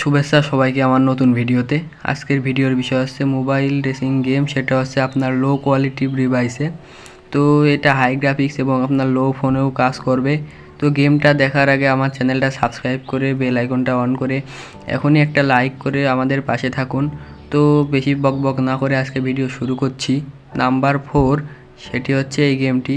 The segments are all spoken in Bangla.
শুভেচ্ছা সবাইকে আমার নতুন ভিডিওতে। আজকের ভিডিওর বিষয় হচ্ছে মোবাইল রেসিং গেম, সেটা হচ্ছে আপনার লো কোয়ালিটি ডিভাইসে তো এটা হাই গ্রাফিক্স এবং আপনার লো ফোনেও কাজ করবে। তো গেমটা দেখার আগে আমার চ্যানেলটা সাবস্ক্রাইব করে বেল আইকনটা অন করে, এখনই একটা লাইক করে আমাদের পাশে থাকুন। তো বেশি বক বক না করে আজকে ভিডিও শুরু করছি। নাম্বার ফোর সেটি হচ্ছে এই গেমটি।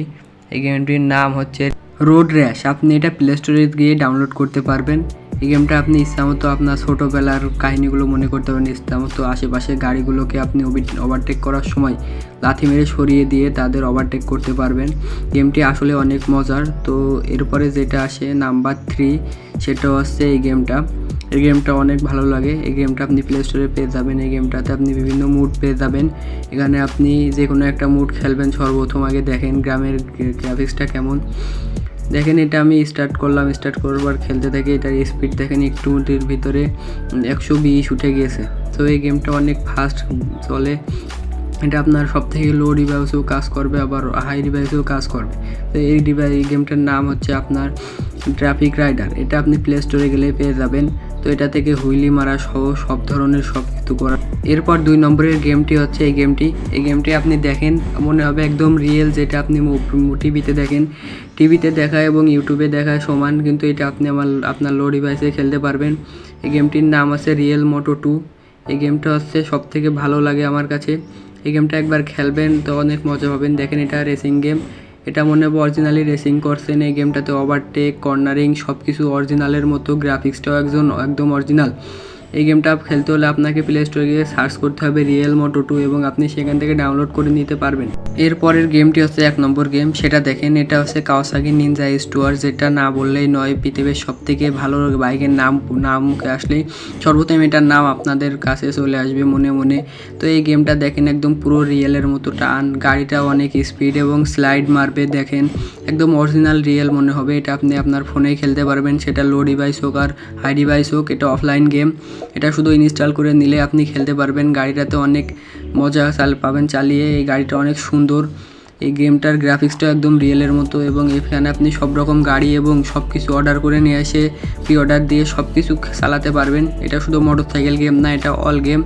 এই গেমটির নাম হচ্ছে রোড র্যাশ আপনি এটা প্লে স্টোরে গিয়ে ডাউনলোড করতে পারবেন। এই গেমটা আপনি ইচ্ছামতো আপনার ছোটোবেলার কাহিনীগুলো মনে করতে পারেন ইচ্ছামতো আশেপাশে গাড়িগুলোকে আপনি ওভারটেক করার সময় লাথি মেরে সরিয়ে দিয়ে তাদের ওভারটেক করতে পারবেন। গেমটি আসলে অনেক মজার। তো এরপরে যেটা আসে নাম্বার থ্রি সেটা হচ্ছে এই গেমটা এই গেমটা অনেক ভালো লাগে। এই গেমটা আপনি প্লে স্টোরে পেয়ে যাবেন। এই গেমটাতে আপনি বিভিন্ন মুড পেয়ে যাবেন। এখানে আপনি যে কোনো একটা মুড খেলবেন। সর্বপ্রথম আগে দেখেন গ্রামের গ্রাফিক্সটা কেমন। দেখেন এটা আমি স্টার্ট করলাম স্টার্ট করবার খেলতে থাকি, এটার স্পিড দেখেন একটু মিনিটের ভিতরে একশো বিশ উঠে গিয়েছে। তো এই গেমটা অনেক ফাস্ট চলে। এটা আপনার সব থেকে লো ডিভাইসেও কাজ করবে, আবার হাই ডিভাইসেও কাজ করবে। তো এই ডিভাইস গেমটার নাম হচ্ছে আপনার ট্রাফিক রাইডার। এটা আপনি প্লে স্টোরে গেলে পেয়ে যাবেন। তো এটা থেকে হুইলি মারা সহ সব ধরনের সব কিছু করা। এরপর দুই নম্বরের গেমটি হচ্ছে এই গেমটি। এই গেমটি আপনি দেখেন, মনে হবে একদম রিয়েল যেটা আপনি টিভিতে দেখেন। টিভিতে দেখা এবং ইউটিউবে দেখা সমান, কিন্তু এটা আপনি আমার, আপনার লো ডিভাইসে খেলতে পারবেন। এই গেমটির নাম আছে রিয়েল মোটো টু এই গেমটা হচ্ছে সব থেকে ভালো লাগে আমার কাছে। এই গেমটা একবার খেলবেন, তো অনেক মজা পাবেন। দেখেন এটা রেসিং গেম এটা মনে হবে অরিজিনালি রেসিং করছেন এই গেমটাতে ওভারটেক কর্নারিং সব কিছু অরিজিনালের মতো গ্রাফিক্সটাও একজন, একদম অরিজিনাল এই গেমটা খেলতে হলে আপনাকে প্লে স্টোরে গিয়ে সার্চ করতে হবে রিয়েল মোটো টু এবং আপনি সেখান থেকে ডাউনলোড করে নিতে পারবেন। এরপরের গেমটি হচ্ছে এক নম্বর গেম, সেটা দেখেন, এটা হচ্ছে কাওয়াসাকি নিনজা স্টোয়ার যেটা না বললেই নয়, পৃথিবীর সব থেকে ভালো বাইকের নাম নাম আসলেই। সর্বপ্রথম এটার নাম আপনাদের কাছে চলে আসবে মনে মনে। তো এই গেমটা দেখেন, একদম পুরো রিয়েলের মতো টান। গাড়িটা অনেক স্পিড এবং স্লাইড মারবে, দেখেন। একদম অরিজিনাল রিয়েল মনে হবে, এটা আপনি আপনার ফোনেই খেলতে পারবেন। সেটা লো ডিভাইস হোক আর হাই ডিভাইস হোক, এটা অফলাইন গেম এটা শুধু ইনস্টল করে নিলে আপনি খেলতে পারবেন। গাড়িটাতে অনেক মজা, চাল পাবেন চালিয়ে। এই গাড়িটা অনেক সুন্দর এই গেমটার গ্রাফিক্সটা একদম রিয়েলের মতো এবং এখানে আপনি সব রকম গাড়ি এবং সব কিছু অর্ডার করে নিয়ে এসে প্রি অর্ডার দিয়ে সব কিছু চালাতে পারবেন। এটা শুধু মোটর সাইকেল গেম না, এটা অল গেম